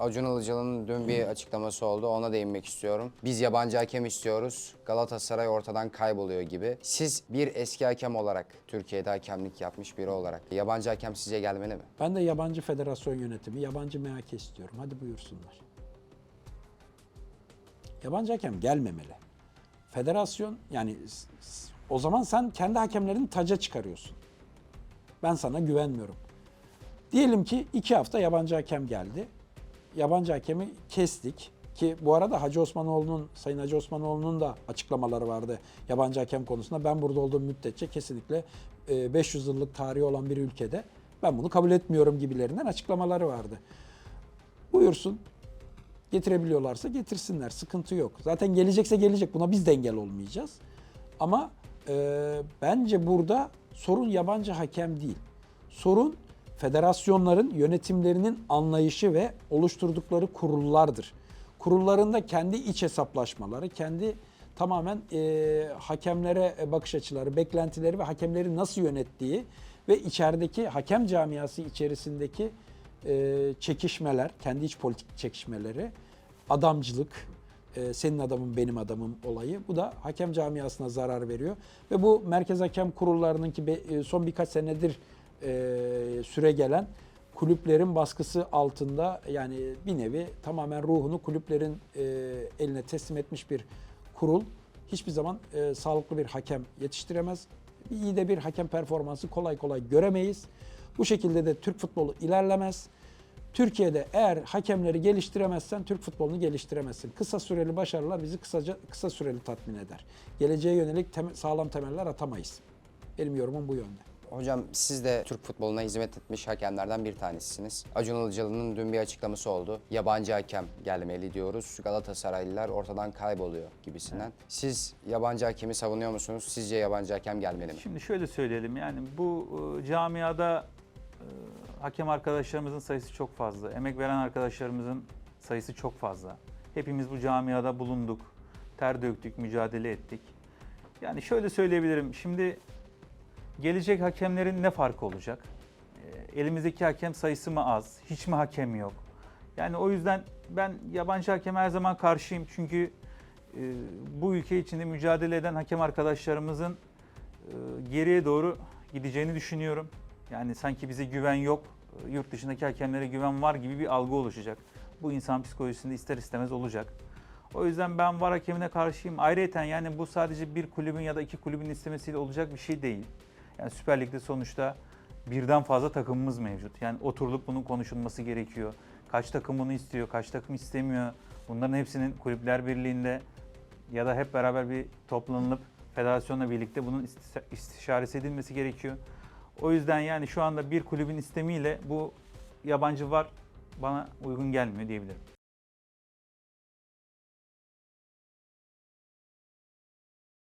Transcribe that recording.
Acun Ilıcalı'nın dün bir açıklaması oldu. Ona değinmek istiyorum. Biz yabancı hakem istiyoruz. Galatasaray ortadan kayboluyor gibi. Siz bir eski hakem olarak, Türkiye'de hakemlik yapmış biri olarak yabancı hakem size gelmeli mi? Ben de yabancı federasyon yönetimi, yabancı MHK istiyorum. Hadi buyursunlar. Yabancı hakem gelmemeli. Federasyon yani o zaman sen kendi hakemlerini taca çıkarıyorsun. Ben sana güvenmiyorum. Diyelim ki iki hafta yabancı hakem geldi. Yabancı hakemi kestik. Ki bu arada Hacı Osmanoğlu'nun, Sayın Hacı Osmanoğlu'nun da açıklamaları vardı yabancı hakem konusunda. Ben burada olduğum müddetçe kesinlikle e, 500 yıllık tarihi olan bir ülkede ben bunu kabul etmiyorum gibilerinden açıklamaları vardı. Buyursun. Getirebiliyorlarsa getirsinler. Sıkıntı yok. Zaten gelecekse gelecek. Buna biz de engel olmayacağız. Ama e, bence burada sorun yabancı hakem değil. Sorun federasyonların yönetimlerinin anlayışı ve oluşturdukları kurullardır. Kurullarında kendi iç hesaplaşmaları, kendi tamamen e, hakemlere bakış açıları, beklentileri ve hakemleri nasıl yönettiği ve içerideki hakem camiası içerisindeki e, çekişmeler, kendi iç politik çekişmeleri, adamcılık, e, senin adamın benim adamım olayı. Bu da hakem camiasına zarar veriyor. Ve bu merkez hakem kurullarının ki be- e, son birkaç senedir e, süre gelen kulüplerin baskısı altında yani bir nevi tamamen ruhunu kulüplerin e, eline teslim etmiş bir kurul hiçbir zaman e, sağlıklı bir hakem yetiştiremez. İyi de bir hakem performansı kolay kolay göremeyiz. Bu şekilde de Türk futbolu ilerlemez. Türkiye'de eğer hakemleri geliştiremezsen Türk futbolunu geliştiremezsin. Kısa süreli başarılar bizi kısaca kısa süreli tatmin eder. Geleceğe yönelik tem- sağlam temeller atamayız. Benim yorumum bu yönde. Hocam siz de Türk futboluna hizmet etmiş hakemlerden bir tanesisiniz. Acun Ilıcalı'nın dün bir açıklaması oldu. Yabancı hakem gelmeli diyoruz. Galatasaraylılar ortadan kayboluyor gibisinden. Siz yabancı hakemi savunuyor musunuz? Sizce yabancı hakem gelmeli mi? Şimdi şöyle söyleyelim yani bu e, camiada e, hakem arkadaşlarımızın sayısı çok fazla. Emek veren arkadaşlarımızın sayısı çok fazla. Hepimiz bu camiada bulunduk. Ter döktük, mücadele ettik. Yani şöyle söyleyebilirim. Şimdi gelecek hakemlerin ne farkı olacak? E, Elimizdeki hakem sayısı mı az? Hiç mi hakem yok? Yani o yüzden ben yabancı hakeme her zaman karşıyım. Çünkü e, bu ülke içinde mücadele eden hakem arkadaşlarımızın e, geriye doğru gideceğini düşünüyorum. Yani sanki bize güven yok, e, yurt dışındaki hakemlere güven var gibi bir algı oluşacak. Bu insan psikolojisinde ister istemez olacak. O yüzden ben var hakemine karşıyım. Ayrıca yani bu sadece bir kulübün ya da iki kulübün istemesiyle olacak bir şey değil. Yani Süper Lig'de sonuçta birden fazla takımımız mevcut. Yani oturulup bunun konuşulması gerekiyor. Kaç takım bunu istiyor, kaç takım istemiyor. Bunların hepsinin kulüpler birliğinde ya da hep beraber bir toplanılıp federasyonla birlikte bunun istişaresi edilmesi gerekiyor. O yüzden yani şu anda bir kulübün istemiyle bu yabancı var bana uygun gelmiyor diyebilirim.